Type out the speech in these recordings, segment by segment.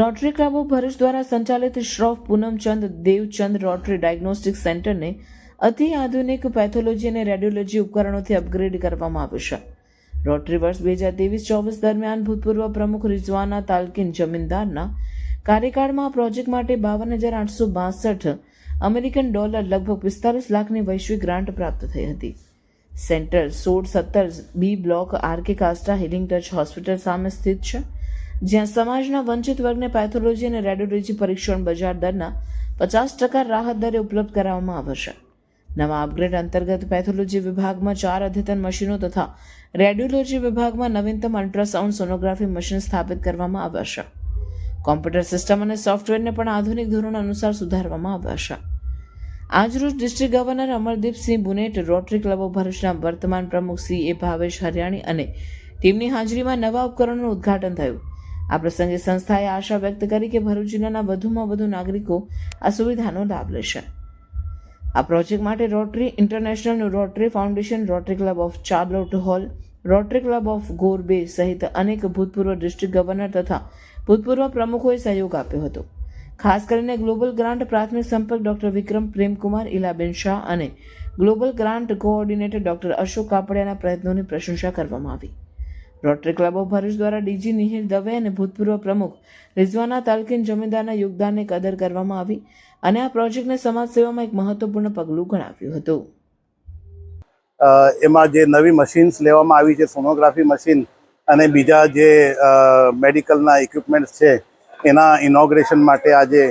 Rotary ક્લબો Bharuch દ્વારા સંચાલિત Shroff Poonamchand, Devchand rotary diagnostic સેન્ટરને અતિ આધુનિક પેથોલોજી અને રેડિયોલોજી ઉપકરણોથી અપગ્રેડ કરવામાં આવ્યું છે. રોટરી વર્ષ બે હજાર ત્રેવીસ ચોવીસ દરમિયાન ભૂતપૂર્વ પ્રમુખ રિઝવાના તાલકીન જમીનદારના કાર્યકાળમાં આ પ્રોજેક્ટ માટે બાવન હજાર આઠસો બાસઠ અમેરિકન ડોલર લગભગ પિસ્તાલીસ લાખની વૈશ્વિક ગ્રાન્ટ પ્રાપ્ત થઈ હતી. સેન્ટર, સોળ, સત્તર, B block RK Casta, healing touch hospital સામે સ્થિત છે. જ્યાં સમાજના વંચિત વર્ગને પેથોલોજી અને રેડિયોલોજી પરીક્ષણ બજાર દરના પચાસ ટકા રાહત દરે ઉપલબ્ધ કરાવવામાં આવશે નવા અપગ્રેડ અંતર્ગત પેથોલોજી વિભાગમાં ચાર અદ્યતન મશીનો તથા રેડિયોલોજી વિભાગમાં નવીનતમ અલ્ટ્રાસાઉન્ડ સોનોગ્રાફી મશીન સ્થાપિત કરવામાં આવ્યા છે. કોમ્પ્યુટર સિસ્ટમ અને સોફ્ટવેરને પણ આધુનિક ધોરણ અનુસાર સુધારવામાં આવ્યા છે. આજરોજ district governor Amardeepsingh Bunet Rotary Club of ભરૂચના વર્તમાન પ્રમુખ સી એ ભાવેશ હરિયાણી અને ટીમની હાજરીમાં નવા ઉપકરણોનું ઉદ્ઘાટન થયું. આ પ્રસંગે સંસ્થાએ આશા વ્યક્ત કરી કે ભરૂચ જિલ્લાના વધુમાં વધુ નાગરિકો આ સુવિધાનો લાભ લેશે. આ પ્રોજેક્ટ માટે Rotary International Rotary Foundation, Rotary Club of Charlotte Hall, Rotary Club of ગોરબે સહિત અનેક ભૂતપૂર્વ ડિસ્ટ્રિક્ટ ગવર્નર તથા ભૂતપૂર્વ પ્રમુખોએ સહયોગ આપ્યો હતો. ખાસ કરીને ગ્લોબલ ગ્રાન્ટ પ્રાથમિક સંપર્ક ડોક્ટર વિક્રમ પ્રેમકુમાર ઇલાબેન શાહ અને global grant coordinator doctor Ashok કાપડિયાના પ્રયત્નોની પ્રશંસા કરવામાં આવી. રોટરી ક્લબ ઓફ ભરૂચ દ્વારા ડીજી નિહિર દવે અને ભૂતપૂર્વ પ્રમુખ રિઝવાના તાલકીન જમીનદારના યોગદાનને કદર કરવામાં આવી અને આ પ્રોજેક્ટને સમાજ સેવામાં એક મહત્વપૂર્ણ પગલું ગણાવ્યું હતું. એમાં જે નવી મશીન્સ લેવામાં આવી છે, સોનોગ્રાફી મશીન અને બીજા જે મેડિકલના ઇક્વિપમેન્ટ્સ છે એના ઇનોગ્રેશન માટે આજે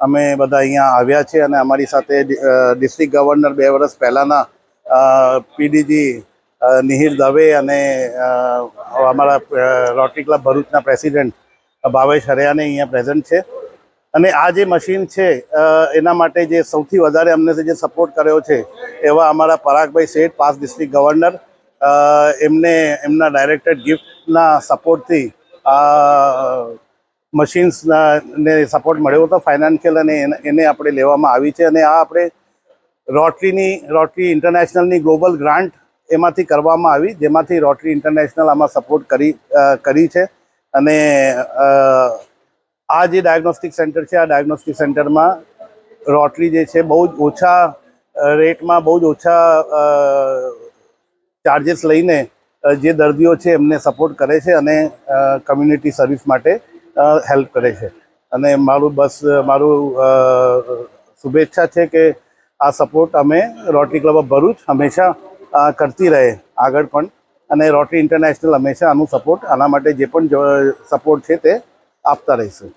અમે બધા અહીંયા આવ્યા છે અને અમારી સાથે ડિસ્ટ્રિક્ટ ગવર્નર બે વર્ષ પહેલાંના પીડીજી નિહિર દવે અને અમારા રોટરી ક્લબ ભરૂચના પ્રેસિડેન્ટ ભાવેશ હરિયાને અહીંયા પ્રેઝન્ટ છે. અને આ જે મશીન છે એના માટે જે સૌથી વધારે અમને જે સપોર્ટ કર્યો છે, એવા અમારા પરાગભાઈ શેઠ, પાસ ડિસ્ટ્રિક્ટ ગવર્નર એમને, એમના ડાયરેક્ટેડ ગિફ્ટના સપોર્ટથી મશીન્સ ને સપોર્ટ મળ્યો હતો, ફાઇનાન્શિયલ અને એને- આપણે લેવામાં આવી છે અને આ આપણે રોટરીની, રોટરી ઇન્ટરનેશનલની ગ્લોબલ ગ્રાન્ટ એમાંથી કરવામાં આવી, જેમાંથી રોટરી ઇન્ટરનેશનલ આમાં સપોર્ટ કરી કરી છે. અને આ જે ડાયગ્નોસ્ટિક સેન્ટર છે, આ ડાયગ્નોસ્ટિક સેન્ટરમાં રોટરી જે છે બહુ જ ઓછા રેટમાં બહુ જ ઓછા ચાર્जेस લઈને જે દર્દીઓ છે એમને સપોર્ટ કરે છે અને કમ્યુનિટી સર્વિસ માટે હેલ્પ કરે છે. અને મારું બસ, મારું શુભેચ્છા છે કે આ સપોર્ટ અમે રોટરી ક્લબ ઓફ ભરૂચ હંમેશા કરતી રહે આગળ પણ. અને રોટરી ઇન્ટરનેશનલ હંમેશા આનું સપોર્ટ આના માટે જે પણ સપોર્ટ છે તે આપતા રહીશું.